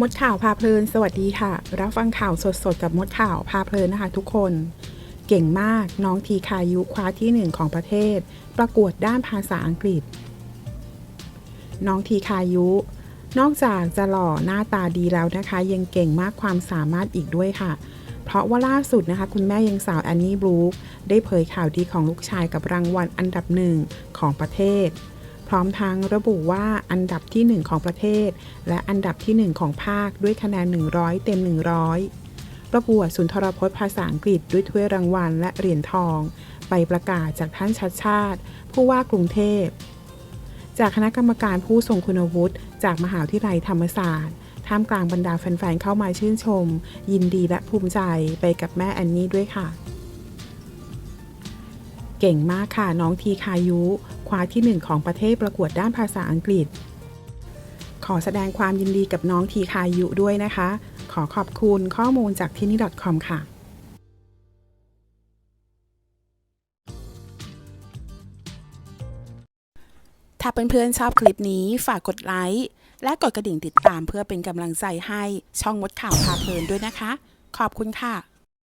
มดข่าวพาเพลิน สวัสดีค่ะ รับฟังข่าวสดๆ กับมดข่าวพาเพลินนะคะ ทุกคน เก่งมากน้องทีคายุคว้าที่หนึ่งของประเทศ ประกวดด้านภาษาอังกฤษ น้องทีคายุ นอกจากจะหล่อหน้าตาดีแล้วนะคะ ยังเก่งมากความสามารถอีกด้วยค่ะ เพราะว่าล่าสุดนะคะ คุณแม่ยังสาวแอนนี่บลูคได้เผยข่าวดีของลูกชายกับรางวัลอันดับหนึ่งของประเทศ พร้อมทั้งระบุว่าอันดับที่ 1 ของประเทศ และอันดับที่ 1 ของภาคด้วยคะแนน 100 เต็ม 100 ประกวดสุนทรพจน์ภาษาอังกฤษด้วยถ้วยรางวัลและเหรียญทองไปประกาศจากท่านชัดชาติ ผู้ว่ากรุงเทพ จากคณะกรรมการผู้ทรงคุณวุฒิจากมหาวิทยาลัยธรรมศาสตร์ท่ามกลางบรรดาแฟนๆเข้ามาชื่นชม ยินดีและภูมิใจไปกับแม่แอนนี่ด้วยค่ะ เก่งมากค่ะ น้องทีคายุคว้าที่หนึ่งของประเทศประกวดด้านภาษาอังกฤษ ขอแสดงความยินดีกับน้องทีคายุด้วยนะคะ ขอขอบคุณข้อมูลจากที่นี่ .com ค่ะ ถ้าเพื่อนๆชอบคลิปนี้ฝากกดไลค์และกดกระดิ่งติดตามเพื่อเป็นกำลังใจให้ช่องมดข่าวพาเพลินด้วยนะคะ ขอบคุณค่ะ